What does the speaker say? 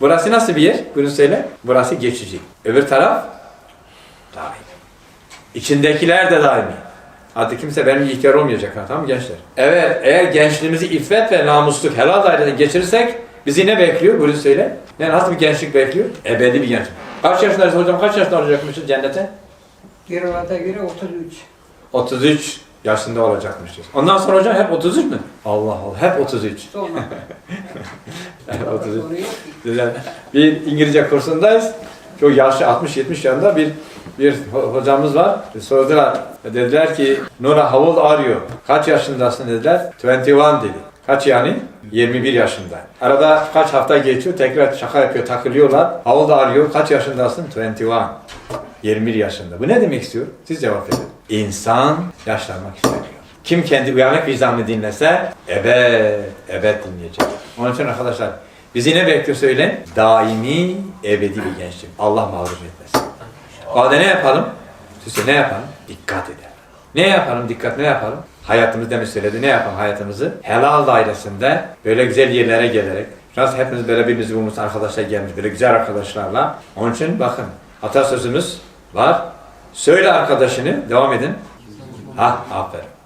Burası nasıl bir yer? Buyurun söyle. Burası geçici. Öbür taraf daimi. İçindekiler de daimi. Artık kimse benim ihtiyar olmayacak ha tamam gençler? Evet eğer gençliğimizi iffet ve namusluk helal dairede geçirirsek bizi ne bekliyor? Buyurun söyle. Yani nasıl bir gençlik bekliyor? Ebedi bir gençlik. Kaç yaşındayız hocam? Kaç yaşında olacakmışız cennete? Rivayete göre 33. 33 yaşında olacakmışız. Ondan sonra hocam hep 33 mü? Allah Allah hep 33. Sonra. Hep 33. Sonra yok ki. Güzel. Bir İngilizce kursundayız. Çok yaşlı 60-70 yaşında bir bir ho- hocamız var. Sordular. Dediler ki Nora are you? Kaç yaşındasın dediler. 21 dedi. Kaç yani? 21 yaşında. Arada kaç hafta geçiyor tekrar şaka yapıyor takılıyorlar. How old are you? Kaç yaşındasın? 21. 21 yaşında. Bu ne demek istiyor? Siz cevap verin. İnsan yaşlanmak istemiyor. Kim kendi uyanık vicdanını dinlese ebed, ebed dinleyecek. Onun için arkadaşlar bizi ne bekliyor söyleyin? Daimi, ebedi bir gençlik. Allah mağlup etmesin. Halde ne yapalım? Size ne yapalım? Dikkat edelim. Ne yapalım? Dikkat ne yapalım? Hayatımız demiş söyledi. Ne yapalım hayatımızı? Helal dairesinde böyle güzel yerlere gelerek Biraz hepimiz böyle birbirimizi bulmuş arkadaşlar gelmiş. Böyle güzel arkadaşlarla. Onun için bakın atasözümüz var. Söyle arkadaşını. Devam edin. Ha aferin.